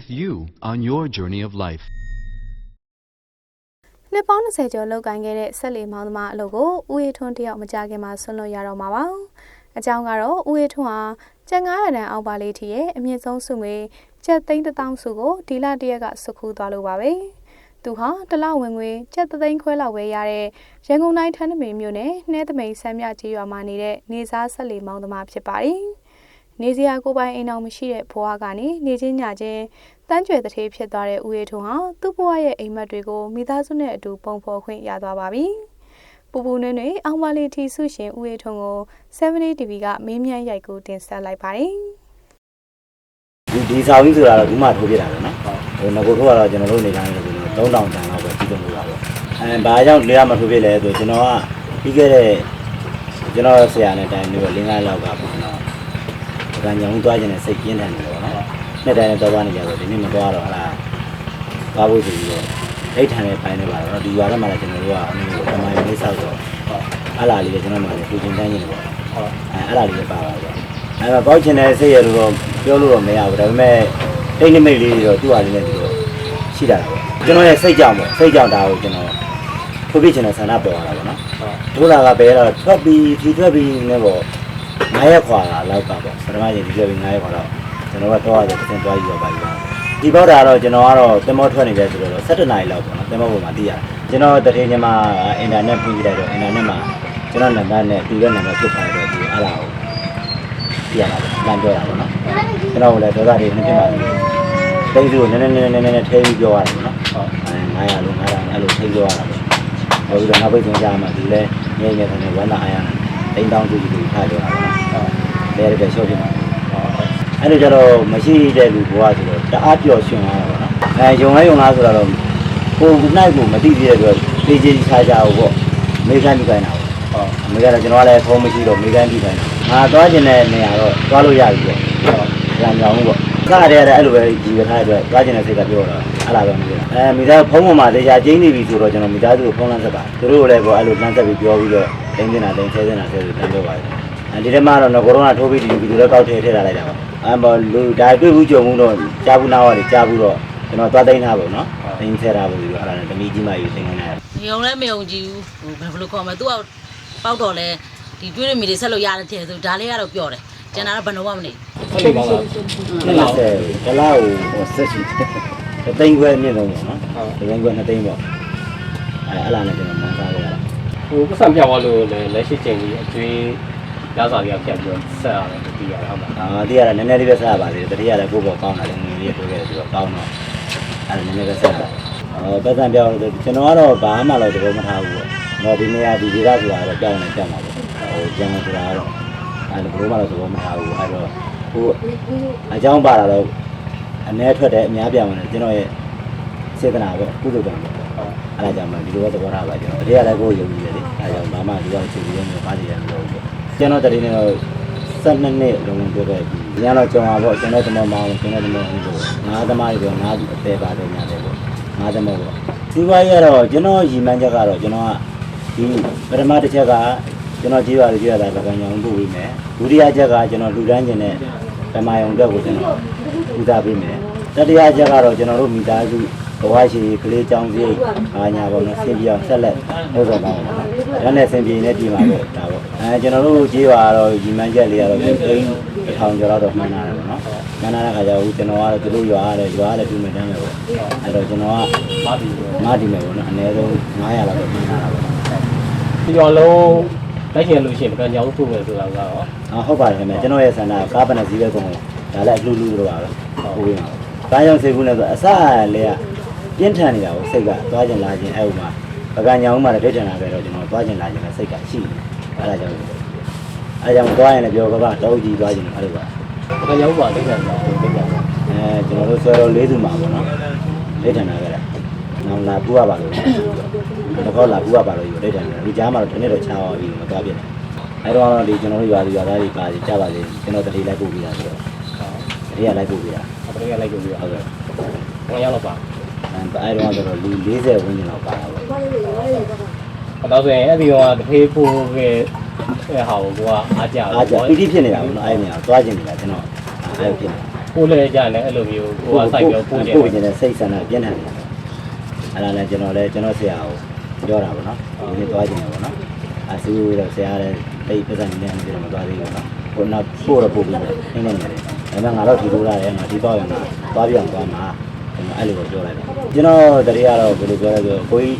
with you on your journey of life. နှစ်ပေါင်း20ကျော်လောက်ကိုင်ခဲ့တဲ့ဆက်လီမောင်သမားအလုပ်ကိုဦးအေးထွန်းတယောက်မကြခင်မှာဆွန့်လွတ်ရတော့မှာပါ။အကြောင်းကတော့ဦးအေးထွန်းဟာကျန်900တန်အောက်ပါလေးထီရဲ့အမြင့်ဆုံးစုငွေကျပ်သိန်း1000စုကိုဒီလတရက်ကစုခူးသွားလို့ပါပဲ။သူဟာတလဝင်ငွေကျပ်သိန်းခွဲလောက်ပဲရတဲ့ရန်ကုန်တိုင်းထန်းတမင်မြို့နယ်နှဲသမိန်ဆမ်းမြကြီးရွာမှာနေတဲ့နေစားဆက်လီမောင်သမားဖြစ်ပါတယ်။ နေစရာကိုယ်ပိုင်အိမ်အောင်မရှိတဲ့ဘဝကနေနေချင်းညချင်းတန်းကြွယ်တစ်ထေးဖြစ်သွားတဲ့ဦးရေထုံဟာသူ့ဘဝရဲ့အိမ်မက်တွေကိုမိသားစုနဲ့အတူပုံဖော်ခွင့်ရသွားပါပြီ။ပူပူနွေ့နွေ့အောင်ပါလီထီဆုရှင်ဦးရေထုံကို70 TV ကမင်းမြန်းရိုက်ကိုတင်ဆက်လိုက်ပါတယ်ဒီဒီစာဝင်းဆိုတာတော့ဘူးမှထိုးပြတာပဲနော်ဟိုငကိုထိုးကတော့ကျွန်တော်တို့နေတိုင်းလို့ဆိုတော့3000တန်လောက်ပဲပြီးတော့လို့ပါပေါ့အဲဘာကြောင့်လေရမထိုးပြလဲဆိုကျွန်တော်ကပြီးခဲ့တဲ့ကျွန်တော်ဆရာနဲ့တိုင်ပြီးတော့လင်းကားလောက်ကပေါ့နော် ဒါညောင်းသွားခြင်းနဲ့စိတ်ပြင်းထန်တယ်ပေါ့နော်နှစ်တိုင်းနဲ့တော့သွားနေကြဆိုဒီနေ့မသွားတော့ဟာလားသွားဖို့ဆိုပြီးတော့အိတ်ထန်တဲ့ပိုင်းတွေပါတော့ဒီရွာထဲမှာလည်းကျွန်တော်တို့ကအမျိုးပမာဏလေးဆောက်တော့အဲ့လာလေးလည်းကျွန်တော်မှလည်းပူချင်တန်းနေတယ်ပေါ့အဲအဲ့လာလေးလည်းပါပါပေါ့အဲ့တော့ကောက်ချင်တဲ့စိတ်ရလို့တော့ပြောလို့တော့မရဘူးဒါပေမဲ့အိတ်နိမိတ်လေးတွေတော့သူ့ဟာလေးနဲ့သူတော့ရှိတာပေါ့ကျွန်တော်ရဲ့စိတ်ကြောင့်ပေါ့စိတ်ကြောင့်ဒါကိုကျွန်တော်ထုတ်ပြချင်တဲ့ဆန္ဒပေါ်လာတာပေါ့နော်ထိုးလာကဘယ်တော့ထွက်ပြီးဒီထွက်ပြီးနေပေါ့ 9ရက်ခွာလာလောက်ကပေါ့ပထမချိန်ဒီထွက်ပြီး9ရက်ခွာတော့ကျွန်တော်ကတော့တော့တင်သွားပြီးတော့ပါပြီပါဒီပေါက်တာတော့ကျွန်တော်ကတော့တင်မောထွက်နေတယ်ဆိုတော့17နာရီလောက်ပေါ့နော်တင်မောပေါ်မှာသိရတယ်ကျွန်တော်တထေညမှာအင်တာနက်ပြင်ပြလိုက်တော့အင်တာနက်မှာကျွန်တော်နံပါတ်နဲ့တူတဲ့နံပါတ်ဖြစ်သွားတော့ဒီအားလာကိုပြရတာပေါ့လမ်းပြောတာပေါ့နော်ကျွန်တော်ကလည်းဒေါသတွေနှစ်ဖြစ်ပါပြီတိတ်စုကိုနည်းနည်းနည်းနည်းနည်းထဲပြီးပြောရတယ်ပေါ့နော်အဲ900လို့900အဲ့လိုထိပြောရတာပေါ့ဟိုပြီးတော့နောက်ပိတ်ဆုံးကြမှာဒီလဲငယ်ငယ်တဲ့ဝမ်းသာအားရတိန် တောင်းသူကြီးကိုထားကြတာပေါ့နော်လဲရတဲ့ရှော့ဖြစ်မှာအဲ့လိုကြတော့မရှိတဲ့လူဘဝဆိုတော့တအားပျော်ရွှင်သွားတာပေါ့နော်အဲယုံလဲယုံလားဆိုတော့ကိုယ်နိုင်ကိုမသိသေးတဲ့အတွက်တေးကြီးခြားကြအောင်ပေါ့မေးခိုင်းပြီးခိုင်းတာပေါ့အမေကတော့ကျွန်တော်ကလည်းဖုန်းမရှိတော့မေးခိုင်းပြီးခိုင်းတာငါသွားကျင်တဲ့နေရာတော့သွားလို့ရပြီပေါ့။ဒါကြောင့်ပေါ့။ ကားရတဲ့အဲ့လိုပဲဒီကထားတဲ့အတွက်သွားကျင်တဲ့စိတ်ကပြောတာအဲ့လာပဲမပြောတာ။အဲမိသားဖုန်းပေါ်မှာတရားကျင်းနေပြီဆိုတော့ကျွန်တော်မိသားစုကိုဖုန်းလမ်းဆက်ပါ။သူတို့လည်းပေါ့အဲ့လိုလမ်းဆက်ပြီးပြောပြီးတော့တင်းတင်တာတင်းဆဲတင်တာဆဲပြီးတန်းပြောပါတယ်။အဲဒီထဲမှာတော့ငကိုတော့ထိုးပြီးဒီဗီဒီယိုလည်းကောက်ထည့်ထည့်ထားလိုက်တာပါ။အဲမလူဒါတွေ့ဘူးကြုံဘူးတော့ကြားဘူးနားရတယ်ကြားဘူးတော့ကျွန်တော်သွားတိုင်းထားပါတော့။တင်းဆဲတာပေါ့ပြီးတော့အဲ့ဒါနဲ့တမီးကြီးမယူသိနေတယ်မယုံလည်းမယုံကြည်ဘူးဟိုဘယ်လိုခေါ်မလဲသူကပေါက်တော့လဲဒီကျွေးရမီတွေဆက်လို့ရတယ်တဲ့ဆိုဒါလေးကတော့ပြောတယ် ကျန်တာတော့ဘယ်တော့မှမနေဟုတ်ပြီပါလားနှစ်လားဆယ်ဒလားကိုဟိုဆက်ရှိတယ်သိန်းခွဲမြင့်ဆုံးပေါ့နော်သိန်းခွဲနှစ်သိန်းပေါ့အဲအဲ့လာနဲ့ကျွန်တော်မှန်းစားလိုက်ရတာဟိုပတ်စံပြသွားလို့လည်းလက်ရှိချိန်ကြီးအကျွေးရစာတွေကဖြတ်ပြီးတော့ဆက်ရတယ်ဒီရဟုတ်လားအာတရားကနည်းနည်းလေးပဲဆက်ရပါသေးတယ်တတိယလည်းကိုယ့်ဘောကောင်းတာလည်းငွေလေးတိုးခဲ့တယ်ဆိုတော့ကောင်းတော့အဲ့ဒါနည်းနည်းပဲဆက်ပါအော်ပတ်စံပြောလို့ကျွန်တော်ကတော့ဘာမှတော့သဘောမထားဘူးပေါ့တော့ဒီနေရာဒီဒေသဆိုတာတော့ကြောက်နေကြောက်မှာပေါ့ဟိုကျန်တယ်ဆိုတာကတော့ အဲ့ဒါဘယ်လိုမှတော့သဘောမထားဘူးအဲ့တော့ဟိုအကြောင်းပါတာတော့အ ਨੇ ထွက်တယ်အများပြောင်းတယ်ကျွန်တော်ရဲ့စေတနာပေါ့ကုသိုလ်ကံပေါ့အဲ့ဒါကြောင့်မဒီလိုပဲသဘောထားပါကျွန်တော်တတိယလည်းကိုယ်ယုံကြည်တယ်လေအဲဒါကြောင့်ဘာမှဒီကချုပ်ပြီးတော့ပါကြရတယ်လို့ပေါ့ကျွန်တော်တတိယနဲ့တော့12နှစ်လုံးလုံးပြောခဲ့ပြီညတော့ကြောင်ပါပေါ့ကျွန်တော်သမမောင်းကျွန်တော်သမမောင်းလို့ငါးသမားတွေပြောငါးအသေးပါတယ်ညာတယ်ပေါ့ငါးသမောပေါ့ဒီဘက်ရတော့ကျွန်တော်ရည်မှန်းချက်ကတော့ကျွန်တော်ကဒီပထမတစ်ချက်က ကျွန်တော်ကြည့်ပါလို့ကြည့်ရတာကံကြောင်ပို့ပြီးမယ်ဒုတိယချက်ကကျွန်တော်လူတန်းကျင်တဲ့ဓမ္မယုံအတွက်ကိုကျွန်တော်ဥစားပေးမယ်တတိယချက်ကတော့ကျွန်တော်တို့မိသားစုဘဝရှိကလေးချောင်းစရိတ်အာညာပေါ့နော်ဆင်ပြေအောင်ဆက်လက်လုပ်ဆောင်ပါမယ်နော်။ဒါနဲ့ဆင်ပြေနေပြည်မှာပေါ့ဒါပေါ့။အဲကျွန်တော်တို့ကြေးပါတော့ရီမန်းချက်လေးကတော့သိန်းတစ်ထောင်ကျော်တော့မှန်းလာတယ်ပေါ့နော်။မှန်းလာတဲ့ခါကျတော့ကျွန်တော်ကတော့သူတို့ရွာရတယ်ရွာရတယ်ပြင်မယ်တမ်းမယ်ပေါ့။အဲတော့ကျွန်တော်ကမာတီကိုမာဒီမယ်ပေါ့နော်အနည်းဆုံး900လောက်တော့မှန်းလာတာပေါ့နော်ဒီကြောင်လုံး တိုက်ချင်လို့ရှိရင်ပကံကြောင်ထုတ်မယ်ဆိုတာကတော့။အာဟုတ်ပါတယ်ခင်ဗျကျွန်တော်ရဲ့ဆန္ဒကားပနစည်းပဲကုန်တယ်။ဒါလည်းအလှလူလိုပါပဲ။ဟုတ်ပြီ။ဘာကြောင့်စိတ်ကူးလဲဆိုအစလည်းကပြင်းထန်နေတာကိုစိတ်ကသွားကျင်လာခြင်းအဲ့ဥမှာပကံညာဥမှာလည်းဒိဋ္ဌာနာပဲတော့ကျွန်တော်သွားကျင်လာခြင်းနဲ့စိတ်ကရှိတယ်။အဲ့ဒါကြောင့်အဲ့ကြောင့်သွားရင်လည်းပြောကပါတောကြီးသွားခြင်းအဲ့လိုပါပကံကြောင်ပါတိတ်တယ်ဆိုတိတ်တယ်အဲကျွန်တော်တို့ဆွဲတော်လေးစုမှာပေါ့နော်ဒိဋ္ဌာနာပဲလားနောက်လာပူရပါလို့ တော့ခေါ်လာပူရပါလို့ယူဒိဋ္ဌာနာဒီကြားမှာတော့တစ်နေ့တော့ချားပါပြီမသွားပြစ်တယ်အဲ့တော့ဒီကျွန်တော်တို့ရွာသူရွာသားတွေပါကြပါလေကျွန်တော်တတိလိုက်ပို့ပြီးတာဆိုတော့တတိယလိုက်ပို့ပြီးတာအပရိယလိုက်ကိုပြီးဟုတ်ကဲ့ဘယ်ရောက်တော့ပါအဲ့တော့ဆိုတော့လူ40ဝန်းကျင်လောက်ပါတာပေါ့အတော့ဆိုရင်အဲ့ဒီတော့တဖေးပို့ခဲ့တဲ့ဟာကိုကအားကြအားကြပီတိဖြစ်နေတာပေါ့နော်အဲ့ဒီနေရာသွားကျင်နေတာကျွန်တော်အဲ့လိုဖြစ်နေပို့လဲကြတယ်အဲ့လိုမျိုးကိုကစိုက်ပြီးပို့ကြတယ်ပို့ကျင်တဲ့စိတ်ဆန္ဒပြင်းထန်တယ်အဲ့ဒါလည်းကျွန်တော်လည်းကျွန်တော်ဆရာကို ပြောတာပေါ့နော်ဒီနေ့သွားကျင်တယ်ပေါ့နော်အဆူတော့ဆရာလည်းတိတ်ပတ်စံနေနေတယ်မသွားသေးဘူးနော်ကိုနောက်ပို့တော့ပို့ပြီးနေနေနေတယ်ဒါပေမဲ့ငါတော့ဒီလိုလာတယ်ငါဒီပေါ့ရမှာသွားပြအောင်သွားမှာကျွန်တော်အဲ့လိုပဲပြောလိုက်တယ်ကျွန်တော်တရေကတော့ဘယ်လိုပြောလဲဆိုကိုကြီး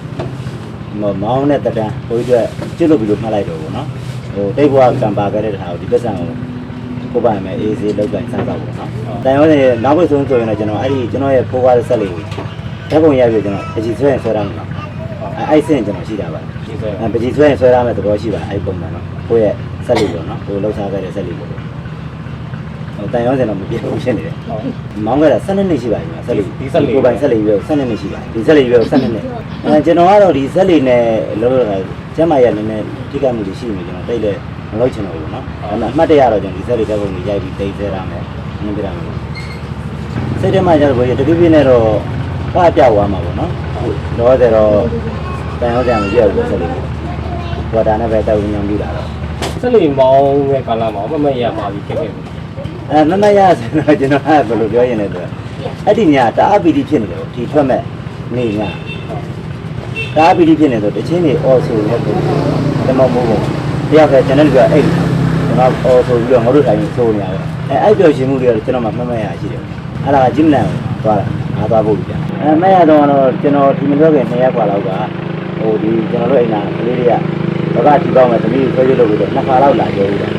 မောင်းတဲ့တတန်းကိုကြီးအတွက်ကျွတ်လို့ပြီးလို့မှတ်လိုက်တော့ပေါ့နော်ဟိုတိတ်ဘွားကံပါခဲ့တဲ့ဟာကိုဒီပတ်စံကိုကိုပိုင်မယ်အေးစေးလောက်ကန်စားတော့ပေါ့နော်တန်ရုံးနေနောက်ဘက်ဆုံးဆိုရင်တော့ကျွန်တော်အဲ့ဒီကျွန်တော်ရဲ့ဖိုးကားတဲ့ဆက်လေးကိုဓာတ်ပုံရိုက်ပြီးကျွန်တော်အကြည့်ဆွဲရင်ဆွဲရမှာ အဲ့အဲ့စင်ကျွန်တော်ရှိတာပါဒီဆိုအဲပကြီးဆွဲရင်ဆွဲရမယ်သဘောရှိပါအဲ့ပုံမှန်နော်ကိုယ့်ရဲ့ဆက်လေးပေါ့နော်ကိုလှုပ်ရှားခဲ့တဲ့ဆက်လေးပေါ့ဟိုတန်ရုံးစင်တော့မပြေဘူးရှင်းနေတယ်ဟုတ်မောင်းခဲ့တာ12နှစ်ရှိပါပြီဆက်လေးဒီဆက်လေးကိုပိုင်ဆက်လေးပဲ12နှစ်ရှိပါဒီဆက်လေးပဲ12နှစ်အဲကျွန်တော်ကတော့ဒီဆက်လေးနဲ့လောလောဆယ်ကျမရနည်းနည်းထိခိုက်မှုတွေရှိနေကျွန်တော်တိတ်လည်းမလုပ်ချင်တော့ဘူးနော်ဒါပေမဲ့အမှတ်တရတော့ကျွန်တော်ဒီဆက်လေးတက်ပုံကြီးရိုက်ပြီးတိတ်သေးရမယ်နင်းပြရမယ်စိတ်ထဲမှာကျတော့ဘယ်တပြည့်ပြည့်နဲ့တော့ ဖားပြောက်သွားမှာပေါ့နော်လောဆယ်တော့တန်ရုံးစင်မပြောက်ဘူးဆက်လေးဝါတာနဲ့ပဲတောက်ညံပြီးတာတော့ဆက်လီမောင်းရဲ့ကာလမှာမမရပါပြီခက်ခဲ့ပြီအဲမမရဆိုတော့ကျွန်တော်ကဘယ်လိုပြောရင်လဲဆိုတော့အဲ့ဒီညတအားပီတိဖြစ်နေတယ်ဒီထွက်မဲ့နေညတအားပီတိဖြစ်နေဆိုတချင်းနေအော်ဆိုနေတယ်တမမိုးပုံတယောက်တည်းကျွန်တော်တို့ကအဲ့ကျွန်တော်အော်ဆိုပြီးတော့ငါတို့ထိုင်ဆိုနေရတယ်အဲအဲ့ပြောရှင်မှုတွေကတော့ကျွန်တော်မှမမရရှိတယ်အဲ့ဒါကဂျင်းလန်သွားတာ ငါသွားဖို့ပြန်အဲမရတော့တော့ကျွန်တော်ဒီမလို့ခင်2ရက်กว่าလောက်ကဟိုဒီကျွန်တော်တို့အိမ်နာကလေးတွေကဘကထီပေါင်းမဲ့သမီးဆွဲရလို့ပြီးတော့နှစ်ခါလောက်လာကြဘူးတယ်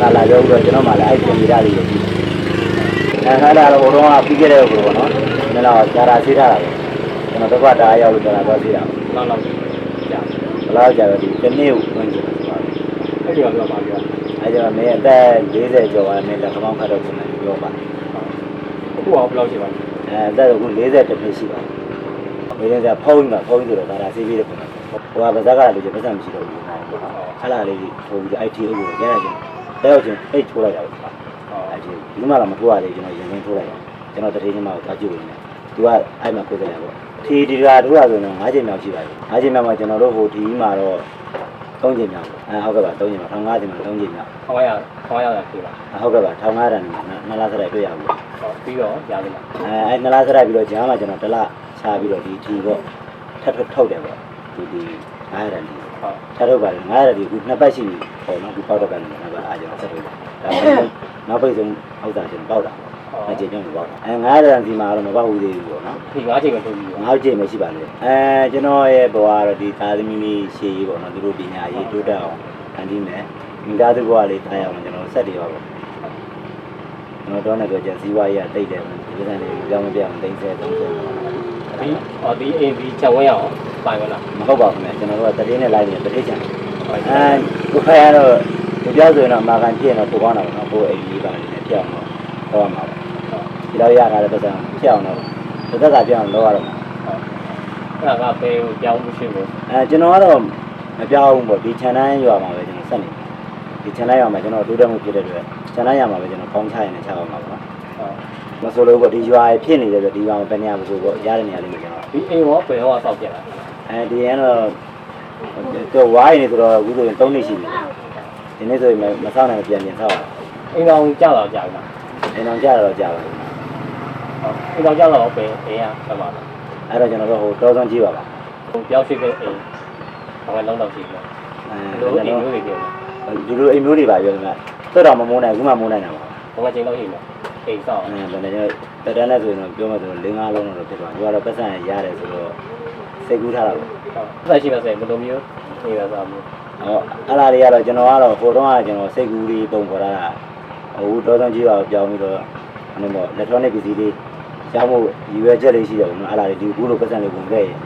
ငါလာကြောပြီးတော့ကျွန်တော်မှလည်းအဲ့ဒီမိသားလေးကိုကြည့်တယ်။အဲခါလာတော့ဟိုတော့ကပြီးခဲ့တဲ့ကိုပေါ့နော်။နည်းတော့ဇာရာဆေးထားတာပဲ။ကျွန်တော်တော့ကတားရောက်လို့ဇာရာသွားဆေးတာ။ နောက်နောက်ကြာ ဘယ်လောက်ကြာတော့ဒီတစ်နေ့ဝင်ကြတယ်ဆိုတော့ အဲ့ဒီကတော့ပါပြော အဲကျတော့မင်းအသက်40ကျော်သွားမင်းလက်ခမောင်းခတ်တော့ပြန်ပြောပါ အခုကဘယ်လောက်ရှိပါလဲ။အဲအသက်အခု40တစ်နှစ်ရှိပါ။ဒီနေ့ကဖုံးမှာဖုံးဆိုတော့ဇာရာဆေးပြီးတယ်ပေါ့နော်။ဟိုကဗဇက်ကလည်းပတ်စံမရှိတော့ဘူး။ခလာလေးထိုးပြီး IT အုပ်ကိုရရချင်းတဲရောက်ချင်းအိတ်ထိုးလိုက်တာပဲ။ဟုတ်အဲ့ဒီဒီမှာတော့မထိုးရသေးကျွန်တော်ရင်ရင်းထိုးလိုက်တာကျွန်တော်တတိယမှာသွားကြည့်နေတယ်သူကအဲ့မှာကိုယ်တည်းပေါ့ထီဒီကထိုးရဆိုတော့၅ချိန်မြောက်ရှိပါပြီ၅ချိန်မြောက်မှာကျွန်တော်တို့ဟိုဒီမှာတော့ ၃ချိန်မြောက်အဲဟုတ်ကဲ့ပါ၃ချိန်မြောက်15ချိန်မြောက်၃ချိန်မြောက်ခေါင်းရခေါင်းရတာဖြစ်ပါဟုတ်ကဲ့ပါ1500ရန်မှာနှစ်လားစရိုက်တွေ့ရဘူးဟုတ်ပြီးတော့ရတယ်လားအဲအဲ့နှစ်လားစရိုက်ပြီးတော့ဂျားမှာကျွန်တော်တစ်လချပြီးတော့ဒီထီပေါ့ထပ်ထုတ်တယ်ပေါ့ဒီဒီ900ရန်ဒီဟုတ်ထပ်ထုတ်ပါတယ်900ရန်ဒီခုနှစ်ပတ်ရှိပြီပေါ့နော်ဒီပေါက်တော့ကန်နေတယ်အားကျွန်တော်ဆက်ထုတ်တယ်ဒါပေမဲ့နောက်ပိတ်ဆုံးဥစ္စာကျွန်တော်ပေါက်တာ အကျဉ်းချုပ်ပေါက်တာအဲ900ရန်ဒီမှာတော့မပေါက်ဘူးသေးဘူးပေါ့နော်ဒီ၅ချိန်ပဲထုတ်ပြီးတော့ငါးချိန်ပဲရှိပါလေအဲကျွန်တော်ရဲ့ဘဝကတော့ဒီသားသမီးလေးရှေ့ရေးပေါ့နော်သူတို့ပညာရေးတိုးတက်အောင်ဖန်တီးမယ်မိသားစုဘဝလေးထားရအောင်ကျွန်တော်ဆက်တည်ပါပေါ့ကျွန်တော်တော့လည်းကြံစည်းဝါးရေးကတိတ်တယ်ဒီကနေ့ကြောင်းမပြအောင်တိတ်ဆဲတုံးဆဲဒီဟောဒီအိမ်ဒီချက်ဝဲရအောင်ပိုင်မလားမဟုတ်ပါဘူးခင်ဗျကျွန်တော်တို့ကတတိနဲ့လိုက်နေတတိချံဟုတ်အဲကိုဖရတော့ဒီပြောဆိုရင်တော့မာကန်ပြည့်တော့ပိုကောင်းတာပေါ့နော်ကိုအိမ်ကြီးပါနေတယ်ပြောင်းတော့တော့မှာပါ ဒီတော့ရတာလည်းပတ်စံပြောင်းတော့သက်သက်သာပြောင်းတော့ရတော့အဲ့ဒါကပဲကိုကြောင်းမှုရှိဘူးအဲကျွန်တော်ကတော့မပြောင်းဘူးပေါ့ဒီခြံတန်းရွာမှာပဲကျွန်တော်ဆက်နေဒီခြံတန်းရွာမှာကျွန်တော်တိုးတက်မှုဖြစ်တဲ့အတွက်ခြံတန်းရွာမှာပဲကျွန်တော်ကောင်းချရင်လည်းချအောင်ပါပေါ့နော်ဟုတ်မဆိုလို့ပေါ့ဒီရွာဖြစ်နေတယ်ဆိုဒီရွာမှာဘယ်နေရာမဆိုပေါ့ရတဲ့နေရာလေးမှာကျွန်တော်ဒီအိမ်ရောဘယ်ဟောဆောက်ပြလာအဲဒီရင်တော့တော့ဝိုင်းနေဆိုတော့အခုဆိုရင်3နှစ်ရှိပြီဒီနေ့ဆိုရင်မဆောက်နိုင်ပြန်ပြန်ဆောက်အောင်အိမ်အောင်ကြောက်တော့ကြောက်လားအင်းအောင်ကြတော့ကြာပါဘူး ဟုတ်အိမ်အောင်ကြောက်တော့ပဲအိမ်ရဆက်ပါလားအဲ့တော့ကျွန်တော်တို့ဟိုတောဆုံးကြည့်ပါပါဟိုပြောင်းရှိတဲ့အိမ်ဘာမှလုံးတော့ရှိတယ်အဲလိုကျွန်အိမ်တော်မျိုးတွေပြောဒီလိုအိမ်မျိုးတွေပါပြောတယ်ကတော်တော်မမိုးနိုင်ဘူးမှမိုးနိုင်တာပါဘုံကချိန်တော့ရှိမှာအိမ်ဆောက်အဲဘယ်နဲ့ကျွန်တော်တရနဲ့ဆိုရင်တော့ပြောမှဆိုတော့၄၅လုံးတော့ဖြစ်သွားတယ်။ဒီကတော့ပတ်စံရတယ်ဆိုတော့စိတ်ကူးထားတာပေါ့ဟုတ်ဆက်ရှိပါစေဘယ်လိုမျိုးအိမ်ရစားမျိုး။ဟောအဲ့ဒါလေးကတော့ကျွန်တော်ကတော့ဟိုတုန်းကကျွန်တော်စိတ်ကူးလေးပုံပေါ်လာတာဟိုတောဆောင်ကြီးပါပြောင်းပြီးတော့ အဲ့လိုပေါ့ electronic ပစ္စည်းလေးရောင်းဖို့ရည်ရွယ်ချက်လေးရှိတယ်ပေါ့နော်။အဲ့ဒါလေးဒီကူးလို့ပတ်စံလေးဝင်ခဲ့ရင်